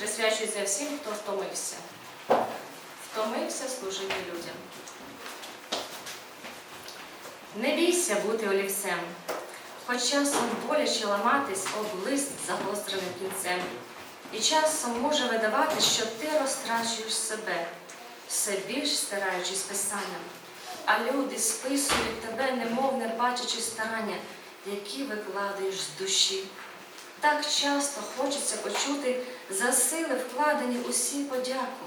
присвячується всім, хто втомився. Втомився служити людям. Не бійся бути олівцем, хоч часом боляче ламатись об лист загостреним кінцем. І часом може видавати, що ти розтрачуєш себе, все більш стараючись писанням. А люди списують тебе, немов не бачачи старання, які викладаєш з душі. Так часто хочеться почути за сили вкладені усі подяку.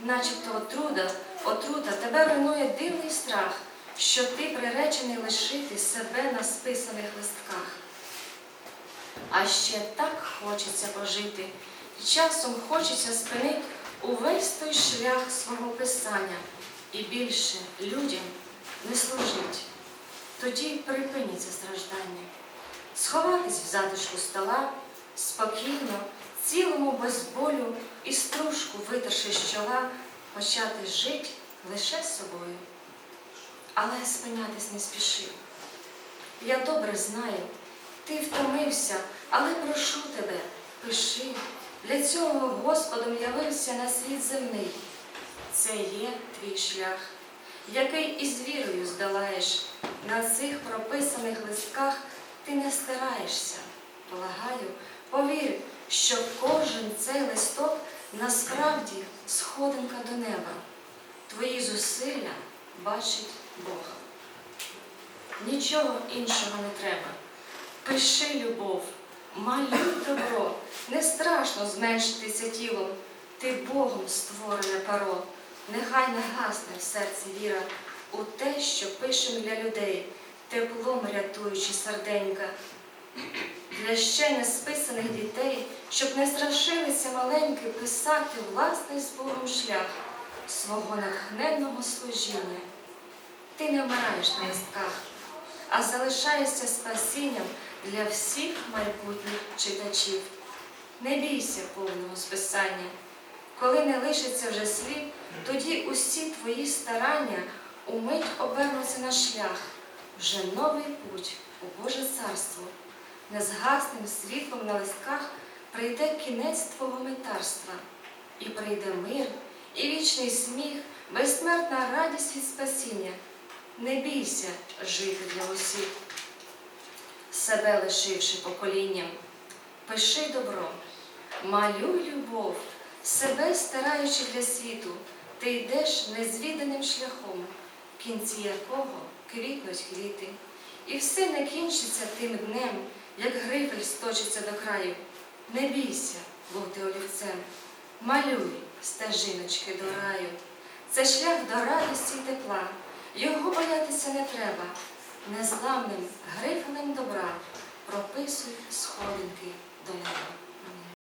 Начебто отруда, отрута тебе руйнує дивний страх, що ти приречений лишити себе на списаних листках. А ще так хочеться пожити, і часом хочеться спинити увесь той шлях свого писання і більше людям не служить. Тоді припиніться сховатись в затишку стола, спокійно, цілому без болю і стружку витерши з чола, почати жити лише собою. Але спинятись не спішив. Я добре знаю, ти втомився, але прошу тебе, пиши. Для цього Господом явився на світ земний. Це є твій шлях, який із вірою здолаєш. На цих прописаних листках ти не стараєшся. Благаю, повір, що кожен цей листок насправді сходинка до неба. Твої зусилля бачить Бог. Нічого іншого не треба. Пиши любов, малюй добро, не страшно зменшитися тілом. Ти Богом створене перо. Нехай не гасне в серці віра у те, що пишем для людей, теплом рятуючи серденька. Для ще не списаних дітей, щоб не страшилися маленькі писати власний з шлях свого натхненного служіння. Ти не вмираєш на листках, а залишаєшся спасінням для всіх майбутніх читачів. Не бійся повного списання. Коли не лишиться вже слід, тоді усі твої старання умить обернуться на шлях, вже новий путь у Боже царство. Незгасним світлом на листках прийде кінець твого метарства, і прийде мир, і вічний сміх, безсмертна радість від спасіння. Не бійся жити для усіх, себе лишивши поколінням. Пиши добро, малюй любов, себе стараючи для світу, ти йдеш незвіданим шляхом, кінці якого квітнуть квіти. І все не кінчиться тим днем, як грифель сточиться до краю. Не бійся бути олівцем, малюй стежиночки до раю. Це шлях до радості й тепла. Його боятися не треба. Незламним грифелем добра прописуй сходинки до неба.